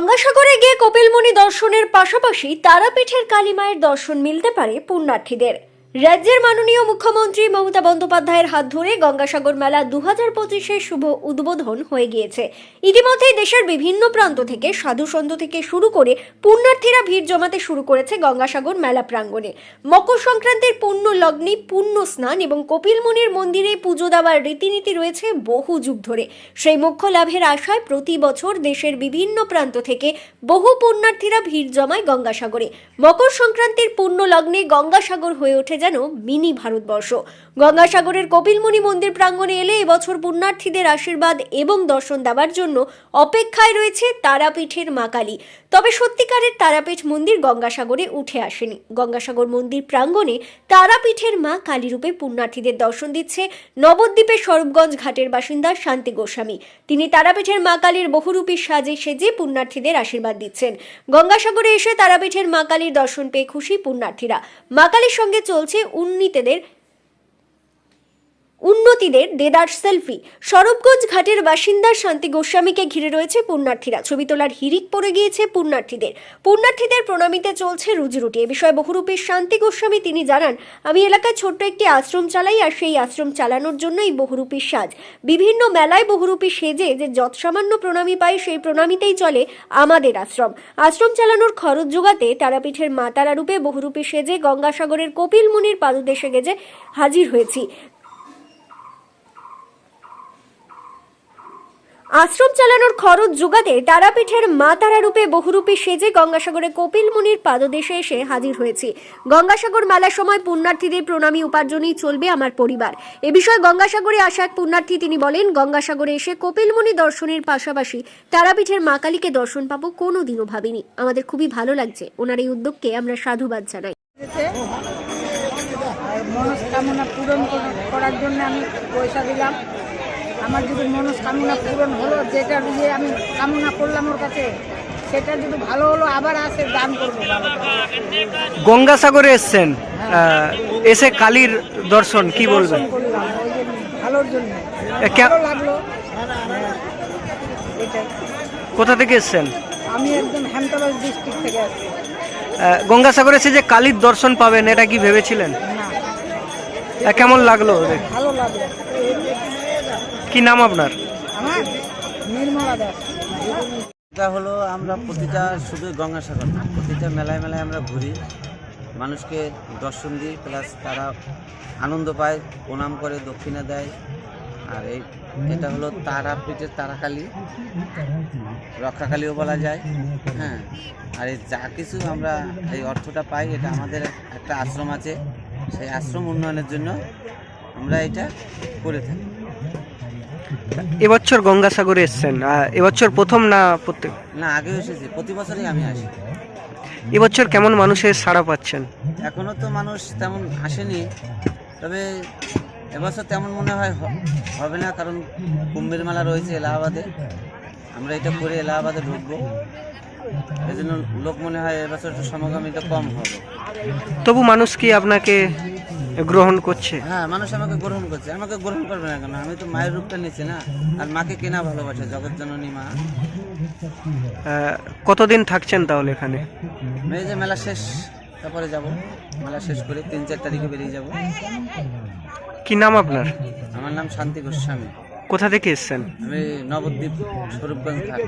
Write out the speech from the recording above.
গঙ্গাসাগরে গিয়ে কপিলমুনি দর্শনের পাশাপাশি তারাপীঠের কালীমায়ের দর্শন মিলতে পারে পুণ্যার্থীদের। রাজ্যের মাননীয় মুখ্যমন্ত্রী মমতা বন্দ্যোপাধ্যায়ের হাত ধরে গঙ্গাসাগর মেলা দু হাজার পঁচিশের শুভ উদ্বোধন হয়ে গিয়েছে। ইতিমধ্যেই দেশের বিভিন্ন প্রান্ত থেকে সাধু সন্ত থেকে শুরু করে পুণ্যার্থীরা ভিড় জমাতে শুরু করেছে গঙ্গাসাগর মেলা প্রাঙ্গণে। মকর সংক্রান্তির পুণ্য লগ্নে, পুণ্য স্নান এবং কপিলমুনির মন্দিরে পুজো দেওয়ার রীতিনীতি রয়েছে বহু যুগ ধরে। সেই মুখ্য লাভের আশায় প্রতি বছর দেশের বিভিন্ন প্রান্ত থেকে বহু পুণ্যার্থীরা ভিড় জমায় গঙ্গাসাগরে। মকর সংক্রান্তির পুণ্য লগ্নে গঙ্গাসাগর হয়ে ওঠে যেন মিনি ভারতবর্ষ। গঙ্গাসাগরের কপিলমুনি মন্দির প্রাঙ্গণে এলে এবছর পুণ্যার্থীদের আশীর্বাদ এবং দর্শন দেওয়ার জন্য অপেক্ষায় রয়েছে তারাপীঠের মা কালী। তবে সত্যিকারের তারাপীঠ মন্দির গঙ্গাসাগরে উঠে আসেনি। গঙ্গাসাগর মন্দির প্রাঙ্গণে তারাপীঠের মা কালীরূপে পুণ্যার্থীদের দর্শন দিচ্ছে নবদ্বীপের স্বরূপগঞ্জ ঘাটের বাসিন্দা শান্তি গোস্বামী। তিনি তারাপীঠের মা কালীর বহুরূপী সাজে সেজে পুণ্যার্থীদের আশীর্বাদ দিচ্ছেন। গঙ্গাসাগরে এসে তারাপীঠের মা কালীর দর্শন পেয়ে খুশি পুণ্যার্থীরা। মা কালীর সঙ্গে চলছে উন্নীতদের উন্নতিদের দেদার সেলফি। সরবগঞ্জ ঘাটের বাসিন্দা শান্তি গোস্বামীকে ঘিরে রয়েছে পুণ্যার্থীরা। ছবি তোলার হিরিক পড়ে গিয়েছে পুণ্যার্থীদের। পুণ্যার্থীদের প্রণামিতে চলছে রুজিরুটি। এ বিষয়ে বহুরূপী শান্তি গোস্বামী তিনি জানান, আমি এলাকায় ছোট্ট একটি আশ্রম চালাই আর সেই আশ্রম চালানোর জন্য এই বহুরূপী সাজ। বিভিন্ন মেলায় বহুরূপী সেজে যে যৎসামান্য প্রণামী পাই সেই প্রণামিতেই চলে আমাদের আশ্রম। আশ্রম চালানোর খরচ যোগাতে তারাপীঠের মা তারা রূপে বহুরূপী সেজে গঙ্গাসাগরের কপিল মুনির পাদদেশে গেজে হাজির হয়েছি। আশ্রম চালানোর খরচ যোগাতে তারাপীঠের মা তারা রূপে বহুরূপী সেজে গঙ্গাসাগরে কপিল মুনির পাদদেশে এসে হাজির হয়েছি। গঙ্গাসাগর মেলার সময় পুণ্যার্থীদের প্রণামী উপার্জনেই চলবে আমার পরিবার। এ বিষয়ে গঙ্গাসাগরে আসা এক পুণ্যার্থী তিনি বলেন, গঙ্গাসাগরে এসে কপিল মুনি দর্শনের পাশাপাশি তারাপীঠের মা কালীকে দর্শন পাবো কোনোদিনও ভাবিনি। আমাদের খুবই ভালো লাগছে। ওনার এই উদ্যোগকে আমরা সাধুবাদ জানাই। মনস্কামনা পূরণ করার জন্য আমি পয়সা দিলাম। আমার যদি মনস্কামনা পূরণ হলো যেটা দিয়ে আমি কামনা করলাম ওর কাছে সেটা যদি ভালো হলো আবার আসে দান করব। গঙ্গাসাগরে এসছেন এসে কালীর দর্শন কি বলবেন? ভালোর জন্য। ভালো লাগল। হ্যাঁ, কোথা থেকে এসছেন? আমি একদম হ্যামতলাজ ডিস্ট্রিক্ট থেকে আসছি। গঙ্গাসাগরে এসে যে কালীর দর্শন পাবেন এটা কি ভেবেছিলেন? কেমন লাগল ভালো লাগল। কি নাম আপনার? এটা হলো আমরা প্রতিটা শুধু গঙ্গাসাগর না প্রতিটা মেলায় মেলায় আমরা ঘুরি। মানুষকে দর্শন দিই প্লাস তারা আনন্দ পায় প্রণাম করে দক্ষিণা দেয়। আর এই এটা হলো তারাপীঠের তারাকালী। রক্ষাকালীও বলা যায় হ্যাঁ। আর এই যা কিছু আমরা এই অর্থটা পাই এটা আমাদের একটা আশ্রম আছে। সেই আশ্রম উন্নয়নের জন্য আমরা এটা করে থাকি। এবছর গঙ্গাসাগরে এসছেন। এবছর প্রথম না প্রত্যেক না আগেও এসেছি। প্রতি বছরই আমি আসি। এবছর কেমন মানুষের সাড়া পাচ্ছেন? এখনও তো মানুষ তেমন আসেনি। তবে এবছর তেমন মনে হয় হবে না কারণ কুম্ভের মেলা রয়েছে এলাহাবাদে। আমরা এটা করে এলাহাবাদে ঢুকবো। এই জন্য লোক মনে হয় এবছর একটু সমাগমিটা কম হবে। তবু মানুষ কি আপনাকে গ্রহণ করছে। হ্যাঁ মানুষ আমাকে গ্রহণ করছে। আমাকে গ্রহণ করবে না কেন? আমি তো মায়ের রূপটা নিচ্ছি না। আর মাকে কেনা ভালোবাসে? জগৎ জননী মা। কতদিন থাকছেন তাহলে এখানে? এই যে মেলা শেষ তারপরে যাব। মেলা শেষ করে তিন চার তারিখে বেরিয়ে যাব। কি নাম আপনার? আমার নাম শান্তি গোস্বামী। কোথা থেকে এসছেন? আমি নবদ্বীপ স্বরূপগঞ্জ ঘাট।